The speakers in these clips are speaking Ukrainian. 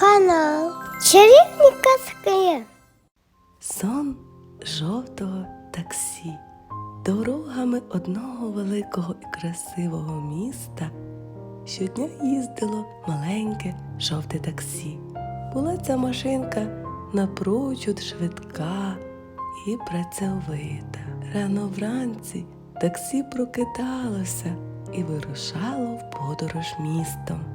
Канал Чарівні казки. Сон жовтого таксі. Дорогами одного великого і красивого міста щодня їздило маленьке жовте таксі. Була ця машинка напрочуд швидка і працьовита. Рано вранці таксі прокидалося і вирушало в подорож містом.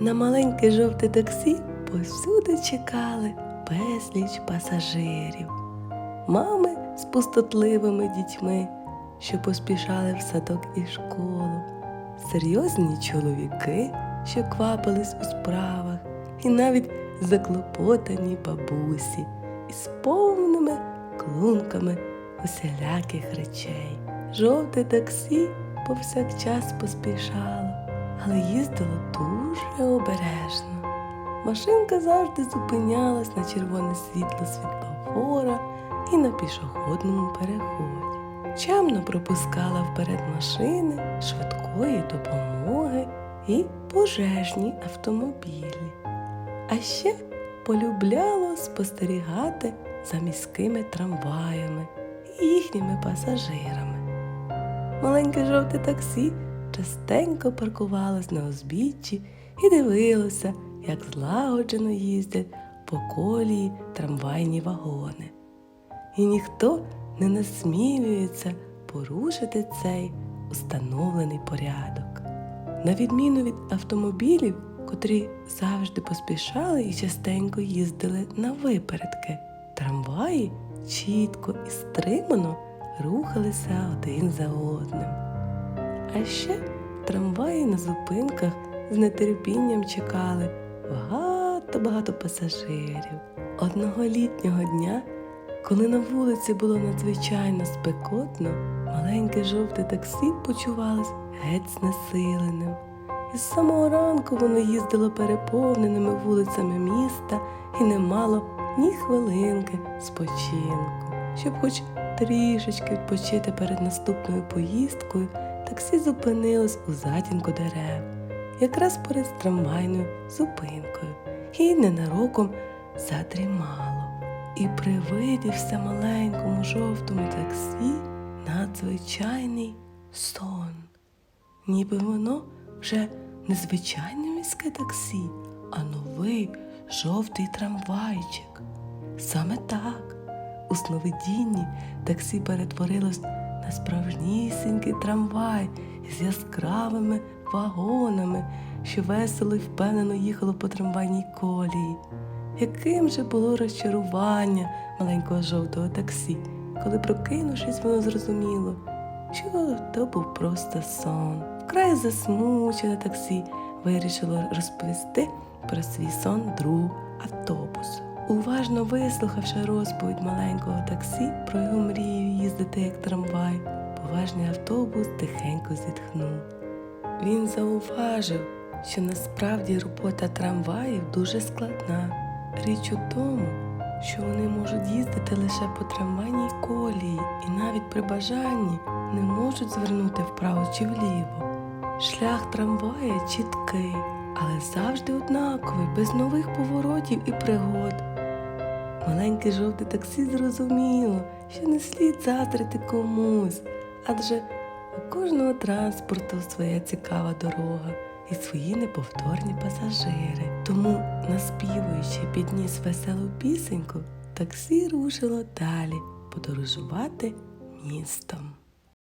На маленьке жовте таксі повсюди чекали безліч пасажирів, мами з пустотливими дітьми, що поспішали в садок і школу, серйозні чоловіки, що квапились у справах, і навіть заклопотані бабусі із повними клунками усіляких речей. Жовте таксі повсякчас поспішало, але їздило дуже обережно. Машинка завжди зупинялась на червоне світло світлофора і на пішохідному переході. Чемно пропускала вперед машини швидкої допомоги і пожежні автомобілі. А ще полюбляло спостерігати за міськими трамваями і їхніми пасажирами. Маленьке жовте таксі частенько паркувалось на узбіччі і дивилося, як злагоджено їздять по колії трамвайні вагони. І ніхто не насмілюється порушити цей установлений порядок. На відміну від автомобілів, котрі завжди поспішали і частенько їздили на випередки, трамваї чітко і стримано рухалися один за одним. А ще трамваї на зупинках з нетерпінням чекали багато-багато пасажирів. Одного літнього дня, коли на вулиці було надзвичайно спекотно, маленьке жовте таксі почувалось геть знесиленим. І з самого ранку воно їздило переповненими вулицями міста і не мало ні хвилинки спочинку, щоб хоч трішечки відпочити перед наступною поїздкою, таксі зупинилось у затінку дерев, якраз поряд трамвайною зупинкою, і ненароком задрімало. І привидівся маленькому жовтому таксі надзвичайний сон. Ніби воно вже не звичайне міське таксі, а новий жовтий трамвайчик. Саме так, у сновидінні таксі перетворилось на справжнісінький трамвай із яскравими вагонами, що весело й впевнено їхало по трамвайній колії. Яким же було розчарування маленького жовтого таксі, коли, прокинувшись, воно зрозуміло, що то був просто сон. Вкрай засмучене таксі вирішило розповісти про свій сон другу автобусу. Уважно вислухавши розповідь маленького таксі про його мрію їздити як трамвай, поважний автобус тихенько зітхнув. Він зауважив, що насправді робота трамваїв дуже складна. Річ у тому, що вони можуть їздити лише по трамвайній колії і навіть при бажанні не можуть звернути вправо чи вліво. Шлях трамвая чіткий, але завжди однаковий, без нових поворотів і пригод. Маленьке жовте таксі зрозуміло, що не слід заздрити комусь, адже у кожного транспорту своя цікава дорога і свої неповторні пасажири. Тому, наспівуючи підніс веселу пісеньку, таксі рушило далі подорожувати містом.